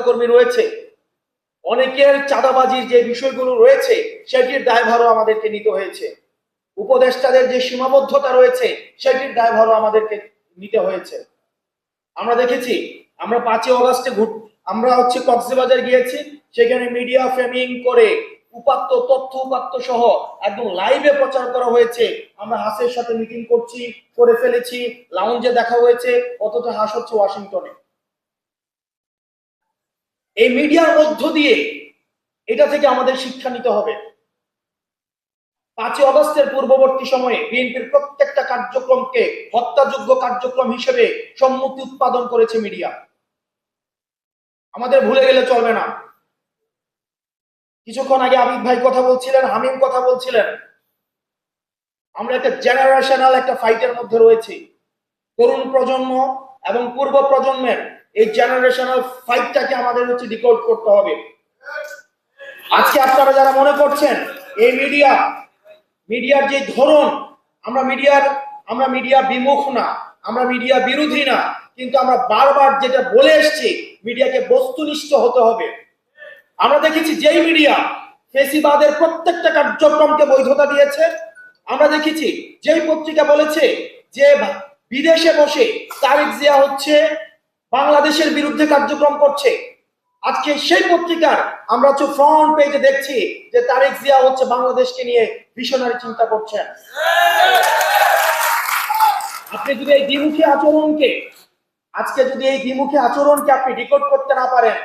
নেতাকর্মী রয়েছে। অনেকের চাঁদাবাজির যে বিষয়গুলো রয়েছে, সেটির দায়ভারও আমাদেরকে নিতে হয়েছে। উপদেষ্টাদের যে সীমাবদ্ধতা রয়েছে, সেটির দায়ভারও আমাদেরকে নিতে হয়েছে। আমরা দেখেছি, আমরা পাঁচই অগাস্টে ঘুর আমরা হচ্ছে কক্সবাজার গিয়েছি, সেখানে মিডিয়া ফ্রেমিং করে উপাত্ত তথ্য, উপাত্ত সহ একদম লাইভে প্রচার করা হয়েছে। আমরা হাসের সাথে মিটিং করছি, করে ফেলেছি লাউঞ্জে দেখা হয়েছে, অথচ হাস হচ্ছে ওয়াশিংটনে। এই মিডিয়ার মধ্য দিয়ে এটা থেকে আমাদের শিক্ষা নিতে হবে। পাঁচই অগস্টের পূর্ববর্তী সময়ে বিএনপির প্রত্যেকটা কার্যক্রমকে হত্যাযোগ্য কার্যক্রম হিসেবে সম্মতি উৎপাদন করেছে মিডিয়া। আমাদের ভুলে গেলে চলবে না। কিছুক্ষণ আগে আবিদ ভাই কথা বলছিলেন, হামিম কথা বলছিলেন। আমরা একটা জেনারেশনাল একটা ফাইটের মধ্যে রয়েছি। তরুণ প্রজন্ম এবং পূর্ব প্রজন্মের এই জেনারেশনাল ফাইটটাকে আমাদের হচ্ছে ডিকোড করতে হবে। আজকে আপনারা যারা মনে করছেন, এই মিডিয়া মিডিয়ার যে ধরন, আমরা মিডিয়ার আমরা মিডিয়া বিমুখ না, আমরা মিডিয়া বিরোধী না, কিন্তু আমরা বারবার যেটা বলে এসছি মিডিয়াকে বস্তুনিষ্ঠ হতে হবে। আমরা দেখেছি যেই মিডিয়া ফেসিবাদের প্রত্যেকটা কার্যক্রমকে বৈধতা দিয়েছে, আমরা দেখেছি যেই পত্রিকা বলেছে যে বিদেশে বসে তারিক জিয়া হচ্ছে বাংলাদেশের বিরুদ্ধে কার্যক্রম করছে। আজকে সেই পত্রিকার আমরা হচ্ছে ফ্রন্ট পেজে দেখছি যে তারেক জিয়া হচ্ছে বাংলাদেশকে নিয়ে ভিশনারি চিন্তা করছেন। আপনি যদি এই দ্বিমুখী আচরণকে, আজকে যদি এই দ্বিমুখী আচরণকে আপনি রেকর্ড করতে না পারেন,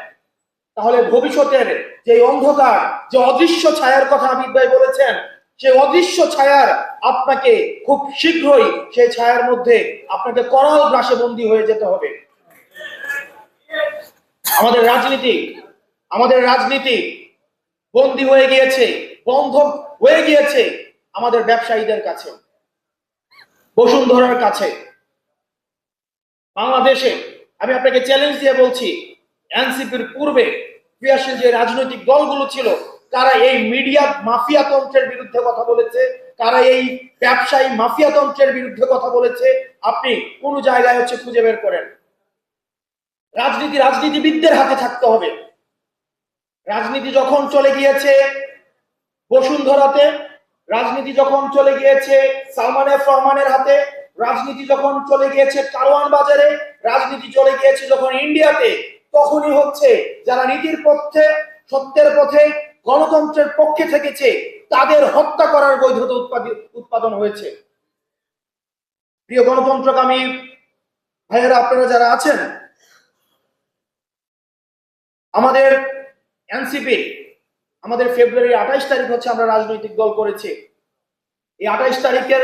তাহলে ভবিষ্যতের যে অন্ধকার, যে অদৃশ্য ছায়ার কথা আবিদ ভাই বলেছেন, সেই অদৃশ্য ছায়ার আপনাকে খুব শীঘ্রই সেই ছায়ার মধ্যে আপনাকে করাল গ্রাসে বন্দী হয়ে যেতে হবে। আমাদের রাজনীতি আমাদের রাজনীতি বন্দি হয়ে গিয়েছে বন্ধ হয়ে গিয়েছে আমাদের ব্যবসায়ীদের কাছে, বসুন্ধরার কাছে। বাংলাদেশে আমি আপনাকে চ্যালেঞ্জ দিয়ে বলছি এনসিপির পূর্বে ক্রিয়াশীল যে রাজনৈতিক দলগুলো ছিল, তারা এই মিডিয়া মাফিয়া তন্ত্রের বিরুদ্ধে কথা বলেছে, তারা এই ব্যবসায়ী মাফিয়া তন্ত্রের বিরুদ্ধে কথা বলেছে, আপনি কোন জায়গায় হচ্ছে খুঁজে বের করেন। রাজনীতি রাজনীতিবিদদের হাতে থাকতে হবে। রাজনীতি যখন চলে গিয়েছে বসুন্ধরাতে, রাজনীতি যখন চলে গিয়েছে সালমান এফ রহমানের হাতে, রাজনীতি যখন চলে গিয়েছে কারওয়ান বাজারে, রাজনীতি চলে গিয়েছে যখন ইন্ডিয়াতে, তখনই হচ্ছে যারা নীতির পথে, সত্যের পথে, গণতন্ত্রের পক্ষে থেকেছে, তাদের হত্যা করার বৈধতা উৎপাদি- উৎপাদন হয়েছে। প্রিয় গণতন্ত্রকামী ভাইয়েরা, আপনারা যারা আছেন আমাদের এনসিপি আমাদের ফেব্রুয়ারি আঠাইশ তারিখ হচ্ছে আমরা রাজনৈতিক দল করেছি। এই আঠাইশ তারিখের